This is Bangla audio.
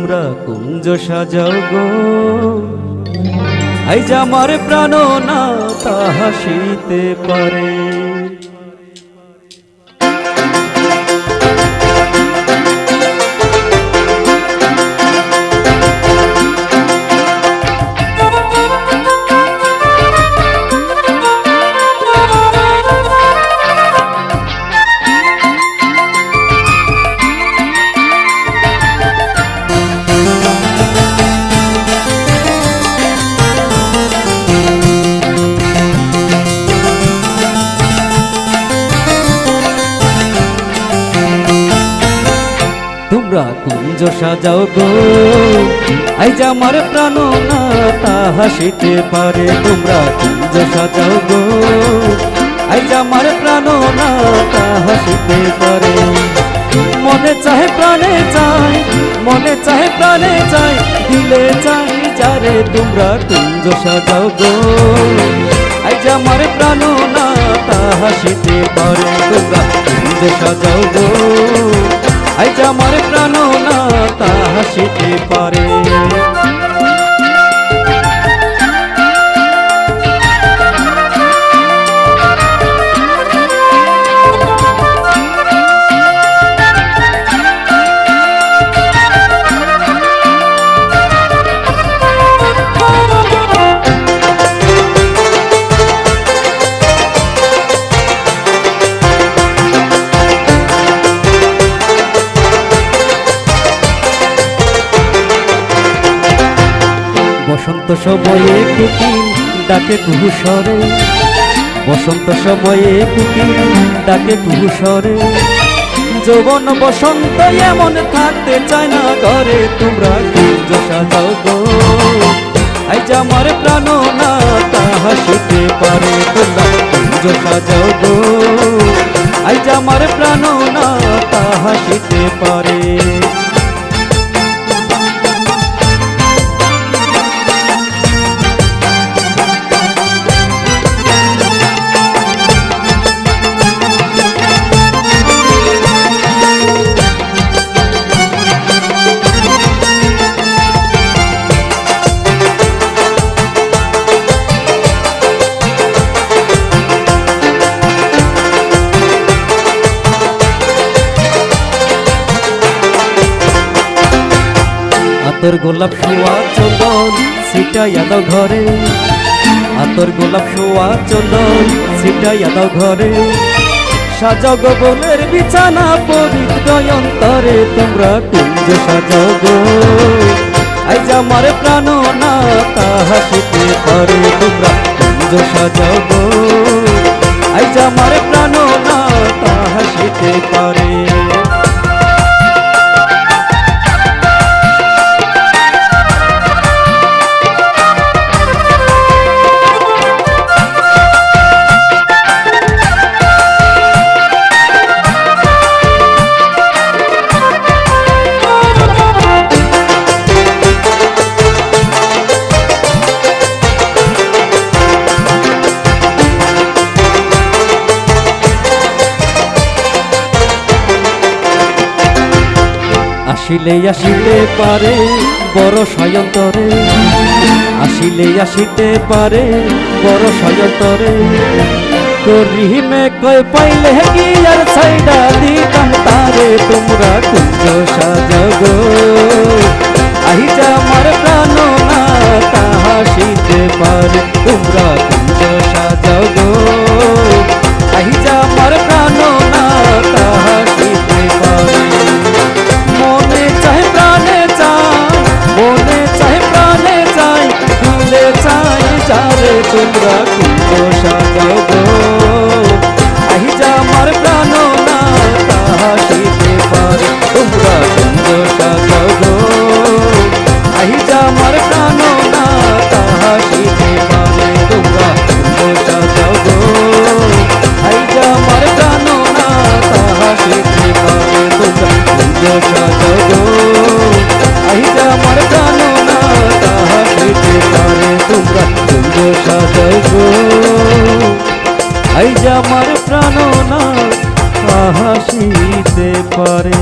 তোমরা কুঞ্জ সাজাও গো। আই যে আমার প্রাণ না তা হাসিতে পারে। কুঞ্জ সাজাও গো। আই যে আমার প্রাণ না, তা হাসিতে পারে তোমরা কুঞ্জ সাজাও গো। আই যে আমার প্রাণ না, তা হাসিতে পারে। মনে চাহে প্রাণে চাই, মনে চাহে প্রাণে চাই, দিলে চাই যারে তোমরা কুঞ্জ সাজাও গো। আই যে আমার প্রাণ না, তা হাসিতে পারে তোমরা কুঞ্জ সাজাও গো। আজ আমার প্রাণ না তা হাসিতে পারে। বসন্ত সময়ে কুকি ডাকে কুহুসরে বসন্ত সময়ে কুকি ডাকে কুহুসরে যৌবন বসন্ত এমন থাকতে চায় না ঘরে, তোমরা কুঞ্জ সাজাও গো। আই আমার প্রাণ না, তা হাসিতে পারে, তোমরা কুঞ্জ সাজাও গো। আই আমার প্রাণ না, তা হাসিতে পারে। আতর গোলাপ শোয়া চন্দন সিটাইয়া দাও ঘরে। আতর গোলাপ শোয়া চন্দন সিটাইয়া দাও ঘরে। সাজাও গো বনের বিছানা পবিত্র অন্তরে তোমরা কুঞ্জ সাজাও গো। আজ আমার প্রাণ না তা হাসিতে পারে তোমরা কুঞ্জ সাজাও গো। আসিলে আসিতে পারে, বড় সয়ন্তরে। আসিলে আসিতে পারে, বড় সয়ন্তরে। করিমে কয় পাইলে কি আর সাইডা দিতাম তারে, তোমরা কুঞ্জ সাজাগো আহি যা আমার প্রাণ না তা হাসিতে পারে, তোমরা গো। আহি যা আমার প্রাণ না তাহাসিতে পারে। তোমরা কুঞ্জ সাজাও গো। আহি যা আমার প্রাণ না তাহাসিতে পারে। তোমরা কুঞ্জ সাজাও গো। আহি যা আমার প্রাণ না তাহাসিতে পারে। তোমরা কুঞ্জ সাজাও গো। আহি যা আমার প্রাণ না তাহাসিতে পারে। তোমরা কুঞ্জ সাজাও গো। আই যে আমার প্রাণ না হাসিতে পারে